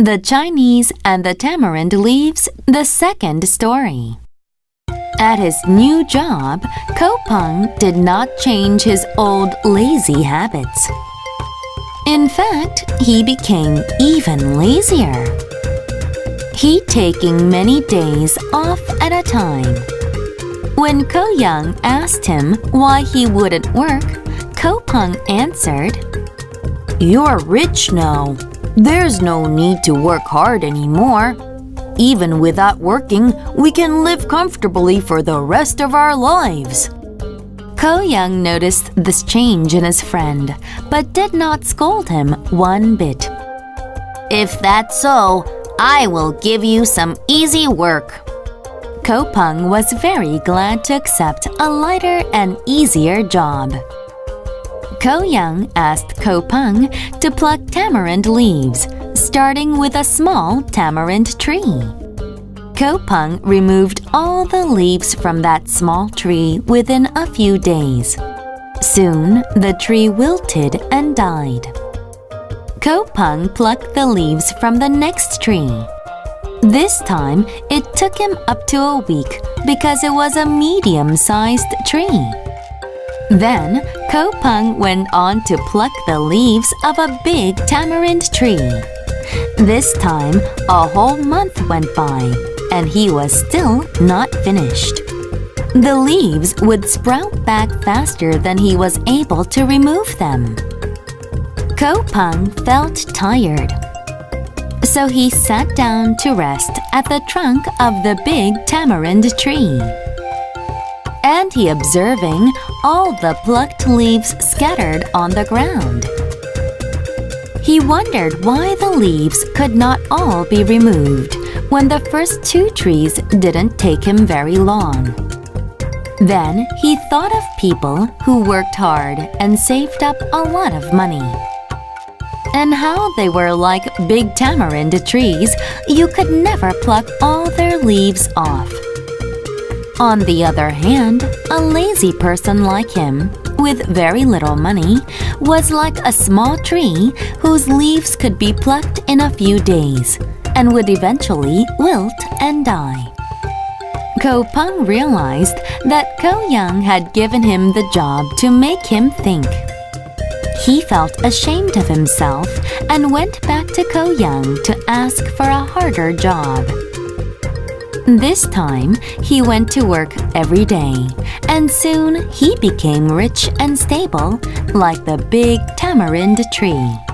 The Chinese and the Tamarind Leaves, the second story. At his new job, Ko Peng did not change his old lazy habits. In fact, he became even lazier. He taking many days off at a time. When Ko Young asked him why he wouldn't work, Ko Peng answered, You're rich now. There's no need to work hard anymore. Even without working, we can live comfortably for the rest of our lives. Ko Young noticed this change in his friend, but did not scold him one bit. If that's so, I will give you some easy work. Ko Peng was very glad to accept a lighter and easier job. Ko Young asked Ko Peng to pluck tamarind leaves, starting with a small tamarind tree. Ko Peng removed all the leaves from that small tree within a few days. Soon, the tree wilted and died. Ko Peng plucked the leaves from the next tree. This time, it took him up to a week because it was a medium sized tree. Then, Ko Peng went on to pluck the leaves of a big tamarind tree. This time, a whole month went by, and he was still not finished. The leaves would sprout back faster than he was able to remove them. Ko Peng felt tired. So he sat down to rest at the trunk of the big tamarind tree and he observing all the plucked leaves scattered on the ground. He wondered why the leaves could not all be removed when the first two trees didn't take him very long. Then he thought of people who worked hard and saved up a lot of money. And how they were like big tamarind trees, you could never pluck all their leaves off. On the other hand, a lazy person like him, with very little money, was like a small tree whose leaves could be plucked in a few days and would eventually wilt and die. Ko Peng realized that Ko Young had given him the job to make him think. He felt ashamed of himself and went back to Ko Young to ask for a harder job. This time, he went to work every day, and soon he became rich and stable like the big tamarind tree.